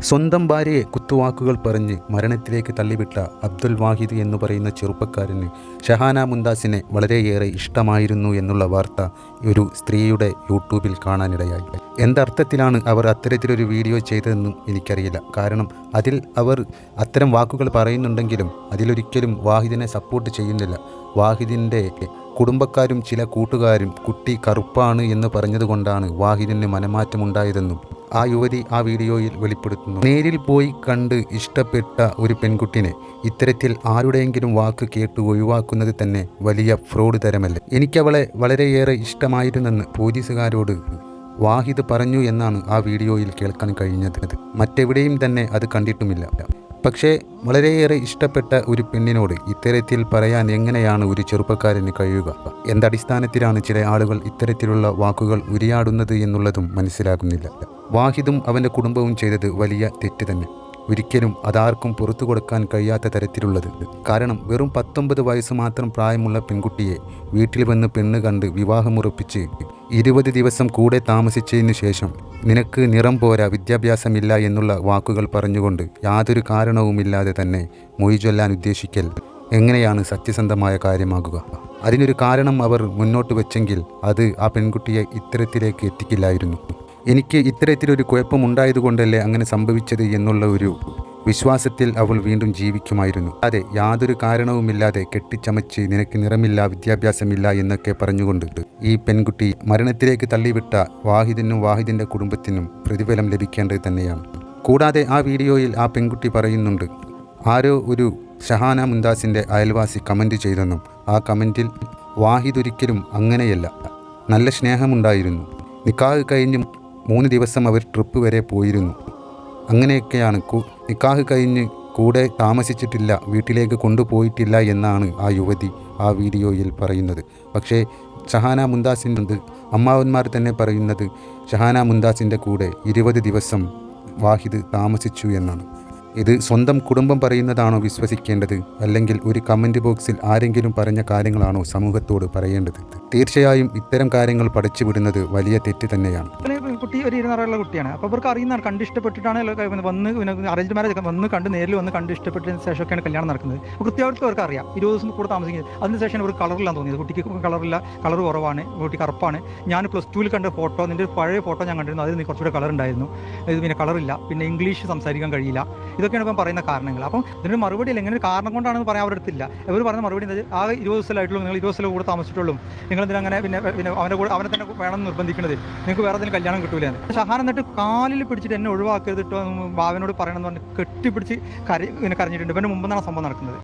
സ്വന്തം ഭാര്യയെ കുത്തുവാക്കുകൾ പറഞ്ഞ് മരണത്തിലേക്ക് തള്ളിവിട്ട അബ്ദുൽ വാഹിദ് എന്ന് പറയുന്ന ചെറുപ്പക്കാരന് ഷഹാന മുന്താസിനെ വളരെയേറെ ഇഷ്ടമായിരുന്നു എന്നുള്ള വാർത്ത ഒരു സ്ത്രീയുടെ യൂട്യൂബിൽ കാണാനിടയായി. എന്തർത്ഥത്തിലാണ് അവർ അത്തരത്തിലൊരു വീഡിയോ ചെയ്തതെന്നും എനിക്കറിയില്ല. കാരണം അതിൽ അവർ അത്തരം വാക്കുകൾ പറയുന്നുണ്ടെങ്കിലും അതിലൊരിക്കലും വാഹിദിനെ സപ്പോർട്ട് ചെയ്യുന്നില്ല. വാഹിദിന്റെ കുടുംബക്കാരും ചില കൂട്ടുകാരും കുട്ടി കറുപ്പാണ് എന്ന് പറഞ്ഞതുകൊണ്ടാണ് വാഹിദിന് മനമാറ്റമുണ്ടായതെന്നും ആ യുവതി ആ വീഡിയോയിൽ വെളിപ്പെടുത്തുന്നു. നേരിൽ പോയി കണ്ട് ഇഷ്ടപ്പെട്ട ഒരു പെൺകുട്ടിനെ ഇത്തരത്തിൽ ആരുടെയെങ്കിലും വാക്ക് കേട്ട് ഒഴിവാക്കുന്നത് തന്നെ വലിയ ഫ്രോഡ് തരമല്ലേ. എനിക്കവളെ വളരെയേറെ ഇഷ്ടമായിരുന്നെന്ന് പോലീസുകാരോട് വാഹിദ് പറഞ്ഞു എന്നാണ് ആ വീഡിയോയിൽ കേൾക്കാൻ കഴിഞ്ഞത്. മറ്റെവിടെയും തന്നെ അത് കണ്ടിട്ടുമില്ല. പക്ഷേ വളരെയേറെ ഇഷ്ടപ്പെട്ട ഒരു പെണ്ണിനോട് ഇത്തരത്തിൽ പറയാൻ എങ്ങനെയാണ് ഒരു ചെറുപ്പക്കാരന് കഴിയുക? എന്തടിസ്ഥാനത്തിലാണ് ചില ആളുകൾ ഇത്തരത്തിലുള്ള വാക്കുകൾ ഉരിയാടുന്നത് എന്നുള്ളതും മനസ്സിലാകുന്നില്ല. വാഹിദും അവന്റെ കുടുംബവും ചെയ്തത് വലിയ തെറ്റ് തന്നെ. ഒരിക്കലും അതാർക്കും പുറത്തു കൊടുക്കാൻ കഴിയാത്ത തരത്തിലുള്ളത്. കാരണം വെറും പത്തൊമ്പത് വയസ്സ് മാത്രം പ്രായമുള്ള പെൺകുട്ടിയെ വീട്ടിൽ വന്ന് പെണ്ണ് കണ്ട് വിവാഹമുറപ്പിച്ച് ഇരുപത് ദിവസം കൂടെ താമസിച്ചതിന് ശേഷം നിനക്ക് നിറം പോരാ വിദ്യാഭ്യാസമില്ല എന്നുള്ള വാക്കുകൾ പറഞ്ഞുകൊണ്ട് യാതൊരു കാരണവുമില്ലാതെ തന്നെ മൊയ്ചൊല്ലാൻ ഉദ്ദേശിക്കൽ എങ്ങനെയാണ് സത്യസന്ധമായ കാര്യമാകുക? അതിനൊരു കാരണം അവർ മുന്നോട്ട് വെച്ചെങ്കിൽ അത് ആ പെൺകുട്ടിയെ ഇത്തരത്തിലേക്ക് എത്തിക്കില്ലായിരുന്നു. എനിക്ക് ഇത്തരത്തിലൊരു കുഴപ്പമുണ്ടായതുകൊണ്ടല്ലേ അങ്ങനെ സംഭവിച്ചത് എന്നുള്ള ഒരു വിശ്വാസത്തിൽ അവൾ വീണ്ടും ജീവിക്കുമായിരുന്നു. അതെ യാതൊരു കാരണവുമില്ലാതെ കെട്ടിച്ചമച്ച് നിനക്ക് നിറമില്ല വിദ്യാഭ്യാസമില്ല എന്നൊക്കെ പറഞ്ഞുകൊണ്ട് ഈ പെൺകുട്ടി മരണത്തിലേക്ക് തള്ളിവിട്ട വാഹിദിനും വാഹിദിന്റെ കുടുംബത്തിനും പ്രതിഫലം ലഭിക്കേണ്ടത് തന്നെയാണ്. കൂടാതെ ആ വീഡിയോയിൽ ആ പെൺകുട്ടി പറയുന്നുണ്ട് ആരോ ഒരു ഷഹാന മുന്താസിന്റെ അയൽവാസി കമന്റ് ചെയ്തെന്നും ആ കമന്റിൽ വാഹിദ് ഒരിക്കലും അങ്ങനെയല്ല നല്ല സ്നേഹമുണ്ടായിരുന്നു. നിക്കാഹ് കഴിഞ്ഞ് മൂന്ന് ദിവസം അവർ ട്രിപ്പ് വരെ പോയിരുന്നു. അങ്ങനെയൊക്കെയാണ് നിക്കാഹ് കഴിഞ്ഞ് കൂടെ താമസിച്ചിട്ടില്ല വീട്ടിലേക്ക് കൊണ്ടുപോയിട്ടില്ല എന്നാണ് ആ യുവതി ആ വീഡിയോയിൽ പറയുന്നത്. പക്ഷേ ഷഹാന മുന്താസിന്റെ അമ്മാവന്മാർ തന്നെ പറയുന്നത് ഷഹാന മുന്താസിന്റെ കൂടെ ഇരുപത് ദിവസം വാഹിദ് താമസിച്ചു എന്നാണ്. ഇത് സ്വന്തം കുടുംബം പറയുന്നതാണോ വിശ്വസിക്കേണ്ടത്? അല്ലെങ്കിൽ ഒരു കമന്റ് ബോക്സിൽ ആരെങ്കിലും പറഞ്ഞ കാര്യങ്ങളാണോ സമൂഹത്തോട് പറയേണ്ടത്? തീർച്ചയായും ഇത്തരം കാര്യങ്ങൾ പഠിച്ചു വിടുന്നത് വലിയ തെറ്റ് തന്നെയാണ്. കുട്ടി ഒരു ഇരുന്നറുള്ള കുട്ടിയാണ്. അപ്പോൾ അവർക്ക് അറിയുന്നതാണ് കണ്ട് ഇഷ്ടപ്പെട്ടിട്ടാണ് വന്ന് അറേഞ്ച് മാരേജ് വന്ന് കണ്ട് നേരിൽ വന്ന് കണ്ട് ഇഷ്ടപ്പെട്ടതിന് ശേഷമൊക്കെയാണ് കല്യാണം നടക്കുന്നത്. കൃത്യമായിട്ട് അവർക്ക് അറിയാം. ഇരുപത് ദിവസം കൂടെ താമസിക്കുന്നത്. അതിനുശേഷം അവർക്ക് കളറില്ല കളറില്ലാന്ന് തോന്നിയത്. കുട്ടിക്ക് കളറില്ല കളർ കുറവാണ്. കുട്ടി കറുപ്പാണ്. ഞാൻ പ്ലസ് ടുവിൽ കണ്ട ഫോട്ടോ നിന്റെ പഴയ ഫോട്ടോ ഞാൻ കണ്ടിരുന്നു. അതിൽ കുറച്ചുകൂടെ കളർ ഉണ്ടായിരുന്നു. ഇത് പിന്നെ കളറില്ല പിന്നെ ഇംഗ്ലീഷ് സംസാരിക്കാൻ കഴിയില്ല. ഇതൊക്കെയാണ് ഇപ്പം പറയുന്ന കാരണങ്ങൾ. അപ്പം ഇതിന് മറുപടി ഇല്ല എങ്ങനെ ഒരു കാരണം കൊണ്ടാണെന്ന് പറയാൻ അവരുടെ അടുത്തില്ല. ഇവർ പറഞ്ഞ മറുപടി എന്താ? ആ ഇരുപത് ദിവസമായിട്ടുള്ളൂ നിങ്ങൾ ഇരുപത് ദിവസം കൂടെ താമസിച്ചിട്ടുള്ളൂ. നിങ്ങൾ ഇതിന് അങ്ങനെ പിന്നെ പിന്നെ അവന്റെ കൂടെ അവനെ തന്നെ വേണം നിർബന്ധിക്കുന്നത് നിങ്ങൾക്ക് വേറെ എന്തെങ്കിലും കല്യാണം കിട്ടൂല ഷഹാൻ എന്നിട്ട് കാലിൽ പിടിച്ചിട്ട് എന്നെ ഒഴിവാക്കരുതിട്ടോ ഭാവനോട് പറയണമെന്ന് പറഞ്ഞ് കെട്ടിപ്പിടിച്ച് കരി ഇങ്ങനെ കരഞ്ഞിട്ടുണ്ട്. പിന്നെ മുമ്പ് നിന്നാണ് സംഭവം നടക്കുന്നത്.